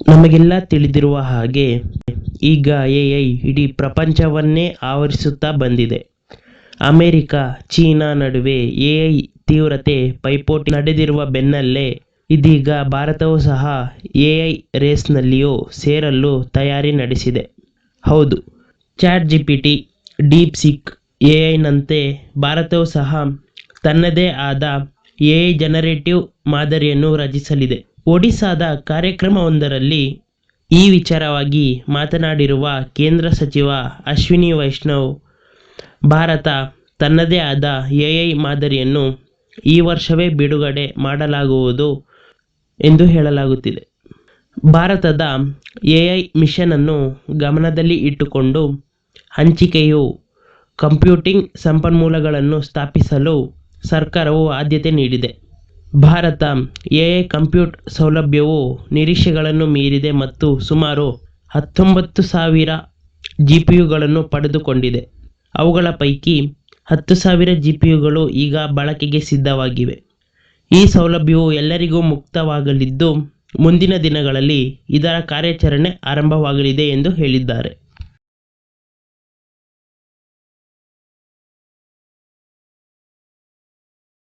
ನಮಗೆಲ್ಲ ತಿಳಿದಿರುವ ಹಾಗೆ ಈಗ ಎ ಐ ಇಡೀ ಪ್ರಪಂಚವನ್ನೇ ಆವರಿಸುತ್ತಾ ಬಂದಿದೆ. ಅಮೆರಿಕ, ಚೀನಾ ನಡುವೆ ಎ ಐ ತೀವ್ರತೆ ಪೈಪೋಟಿ ನಡೆದಿರುವ ಬೆನ್ನಲ್ಲೇ ಇದೀಗ ಭಾರತವೂ ಸಹ ಎ ಐ ರೇಸ್ನಲ್ಲಿಯೂ ಸೇರಲು ತಯಾರಿ ನಡೆಸಿದೆ. ಹೌದು chat G P T DeepSeek A ಐನಂತೆ ಭಾರತವೂ ಸಹ ತನ್ನದೇ ಆದ ಎ ಐ ಜನರೇಟಿವ್ ಮಾದರಿಯನ್ನು ರಚಿಸಲಿದೆ. ಒಡಿಶಾದ ಕಾರ್ಯಕ್ರಮವೊಂದರಲ್ಲಿ ಈ ವಿಚಾರವಾಗಿ ಮಾತನಾಡಿರುವ ಕೇಂದ್ರ ಸಚಿವ ಅಶ್ವಿನಿ ವೈಷ್ಣವ್, ಭಾರತ ತನ್ನದೇ ಆದ ಎ ಐ ಮಾದರಿಯನ್ನು ಈ ವರ್ಷವೇ ಬಿಡುಗಡೆ ಮಾಡಲಾಗುವುದು ಎಂದು ಹೇಳಲಾಗುತ್ತಿದೆ. ಭಾರತದ ಎ ಐ ಮಿಷನನ್ನು ಗಮನದಲ್ಲಿ ಇಟ್ಟುಕೊಂಡು ಹಂಚಿಕೆಯು ಕಂಪ್ಯೂಟಿಂಗ್ ಸಂಪನ್ಮೂಲಗಳನ್ನು ಸ್ಥಾಪಿಸಲು ಸರ್ಕಾರವು ಆದ್ಯತೆ ನೀಡಿದೆ. ಭಾರತ ಎ ಕಂಪ್ಯೂಟ್ ಸೌಲಭ್ಯವು ನಿರೀಕ್ಷೆಗಳನ್ನು ಮೀರಿದೆ ಮತ್ತು ಸುಮಾರು ಹತ್ತೊಂಬತ್ತು ಸಾವಿರ ಜಿ ಪಿ ಯುಗಳನ್ನು ಪಡೆದುಕೊಂಡಿದೆ. ಅವುಗಳ ಪೈಕಿ ಹತ್ತು ಸಾವಿರ ಜಿ ಪಿ ಈಗ ಬಳಕೆಗೆ ಸಿದ್ಧವಾಗಿವೆ. ಈ ಸೌಲಭ್ಯವು ಎಲ್ಲರಿಗೂ ಮುಕ್ತವಾಗಲಿದ್ದು, ಮುಂದಿನ ದಿನಗಳಲ್ಲಿ ಇದರ ಕಾರ್ಯಾಚರಣೆ ಆರಂಭವಾಗಲಿದೆ ಎಂದು ಹೇಳಿದ್ದಾರೆ.